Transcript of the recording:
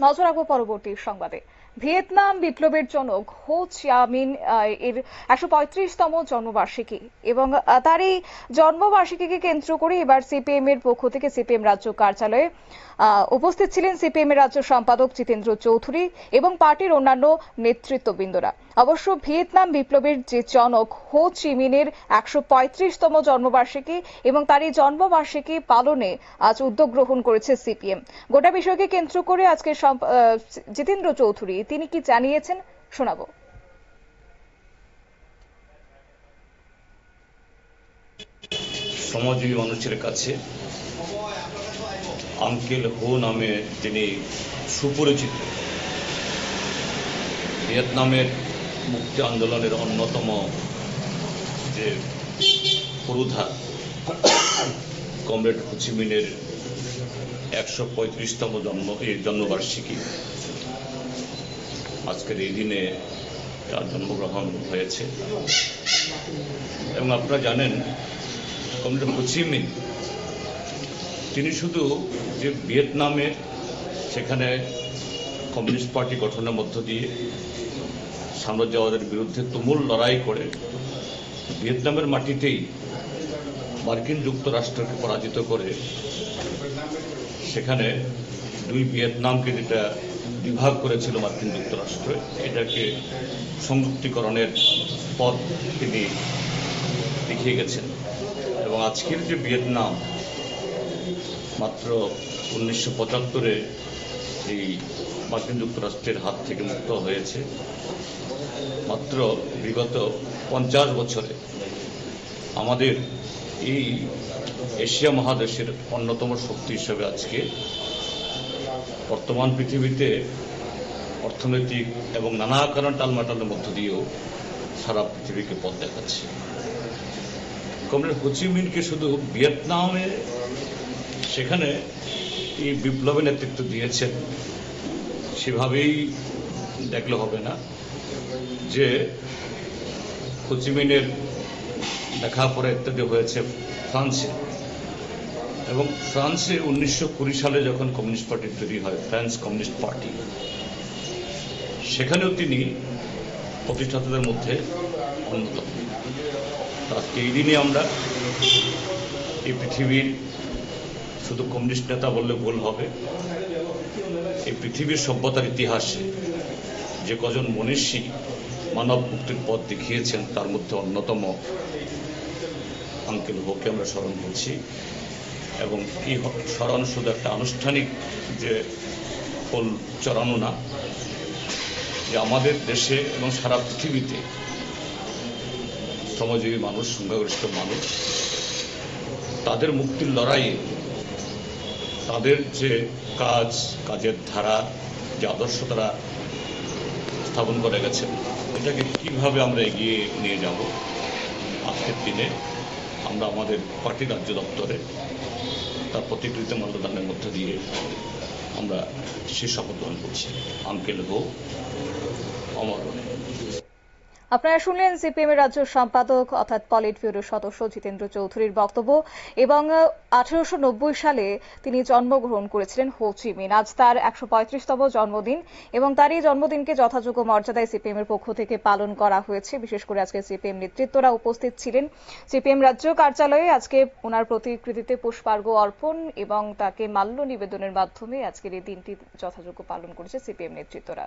নজর রাখব পরবর্তী সংবাদে। ভিয়েতনাম বিপ্লবের জনক হো চিয়ামিন এর একশো তম জন্মবার্ষিকী এবং তার এই জন্মবার্ষিকীকে কেন্দ্র করে এবার সিপিএম এর পক্ষ থেকে সিপিএম রাজ্য কার্যালয়ে উপস্থিত ছিলেন সিপিএম এর রাজ্য সম্পাদক জিতেন্দ্র চৌধুরী এবং পার্টির অন্যান্য নেতৃত্ববৃন্দরা। অবশ্য ভিয়েতনাম বিপ্লবের যে জনক হো চিমিনের একশো পঁয়ত্রিশতম জন্মবার্ষিকী এবং তার এই জন্মবার্ষিকী পালনে আজ উদ্যোগ গ্রহণ করেছে সিপিএম। গোটা বিষয়কে কেন্দ্র করে আজকে জিতেন্দ্র চৌধুরী, তিনি কি জানিয়েছেন? শোনাবো। সমাজী মানুষের কাছে আঙ্কেল হো নামে তিনি সুপরিচিত, ভিয়েতনামের মুক্তি আন্দোলনের অন্যতম যে পুরুধা কমরেড হুচিমিনের একশো পঁয়ত্রিশতম জন্ম, এই জন্মবার্ষিকী। আজকের এই দিনে তার জন্মগ্রহণ হয়েছে। এবং আপনারা জানেন, কমরেড হোচিমিন, তিনি শুধু যে ভিয়েতনামে সেখানে কমিউনিস্ট পার্টি গঠনের মধ্য দিয়ে সাম্রাজ্যবাদের বিরুদ্ধে তুমুল লড়াই করে ভিয়েতনামের মাটিতেই মার্কিন যুক্তরাষ্ট্রকে পরাজিত করে সেখানে দুই ভিয়েতনামকে যেটা বিভাগ করেছিল মার্কিন যুক্তরাষ্ট্র, এটাকে সংযুক্তিকরণের পথ তিনি দেখিয়ে গেছেন। এবং আজকের যে ভিয়েতনাম, মাত্র উনিশশো পঁচাত্তরে এই মার্কিন যুক্তরাষ্ট্রের হাত থেকে মুক্ত হয়েছে। মাত্র বিগত পঞ্চাশ বছরে আমাদের এই এশিয়া মহাদেশের অন্যতম শক্তি হিসেবে আজকে বর্তমান পৃথিবীতে অর্থনৈতিক এবং নানা কারণ টালমাটালের মধ্য দিয়েও সারা পৃথিবীকে পথ দেখাচ্ছে। কমরেড হোচিমিনকে শুধু ভিয়েতনামে, সেখানে এই বিপ্লবে নেতৃত্ব দিয়েছেন, সেভাবেই দেখলে হবে না। যে হোচিমিনের লেখাপড়া ইত্যাদি হয়েছে ফ্রান্সে। এবং ফ্রান্সে উনিশশো কুড়ি সালে যখন কমিউনিস্ট পার্টি তৈরি হয়, ফ্রান্স কমিউনিস্ট পার্টি, সেখানেও তিনি প্রতিষ্ঠাতাদের মধ্যে অন্যতম। আজকে এই দিনে আমরা এই পৃথিবীর শুধু কমিউনিস্ট নেতা বললে ভুল হবে, এই পৃথিবীর সভ্যতার ইতিহাসে যে কজন মনীষী মানব মুক্তির পথ দেখিয়েছেন, তার মধ্যে অন্যতম আঙ্কেল হোকে আমরা স্মরণ করছি। এবং এই স্মরণ শুধু একটা আনুষ্ঠানিক যে ফুল চড়ানো না, যে আমাদের দেশে এবং সারা পৃথিবীতে শ্রমজীবী মানুষ, সংখ্যাগরিষ্ঠ মানুষ, তাদের মুক্তির লড়াইয়ে তাদের যে কাজ, কাজের ধারা, যে আদর্শ তারা স্থাপন করে গেছে। এটাকে কীভাবে আমরা এগিয়ে নিয়ে যাব? আজকের দিনে আমরা আমাদের পার্টি রাজ্য দপ্তরে তার প্রতিকৃতি মাল্যদানের মধ্য দিয়ে আমরা সে শপথ গ্রহণ করছি। আঙ্কেল হো অমর। আপনারা শুনলেন সিপিএম এর রাজ্য সম্পাদক, অর্থাৎ পলিট ব্যুরোর সদস্য জিতেন্দ্র চৌধুরীর বক্তব্য এবং আঠারোশো নব্বই সালে তিনি জন্মগ্রহণ করেছিলেন হো চি আজ তার একশো পঁয়ত্রিশতম জন্মদিন এবং তার এই জন্মদিনকে যথাযোগ্য মর্যাদায় সিপিএম এর পক্ষ থেকে পালন করা হয়েছে। বিশেষ করে আজকে সিপিএম নেতৃত্বরা উপস্থিত ছিলেন। সিপিএম রাজ্য কার্যালয়ে আজকে ওনার প্রতিকৃতিতে পুষ্পার্ঘ্য অর্পণ এবং তাকে মাল্য নিবেদনের মাধ্যমে আজকের এই দিনটি যথাযোগ্য পালন করেছে সিপিএম নেতৃত্বরা।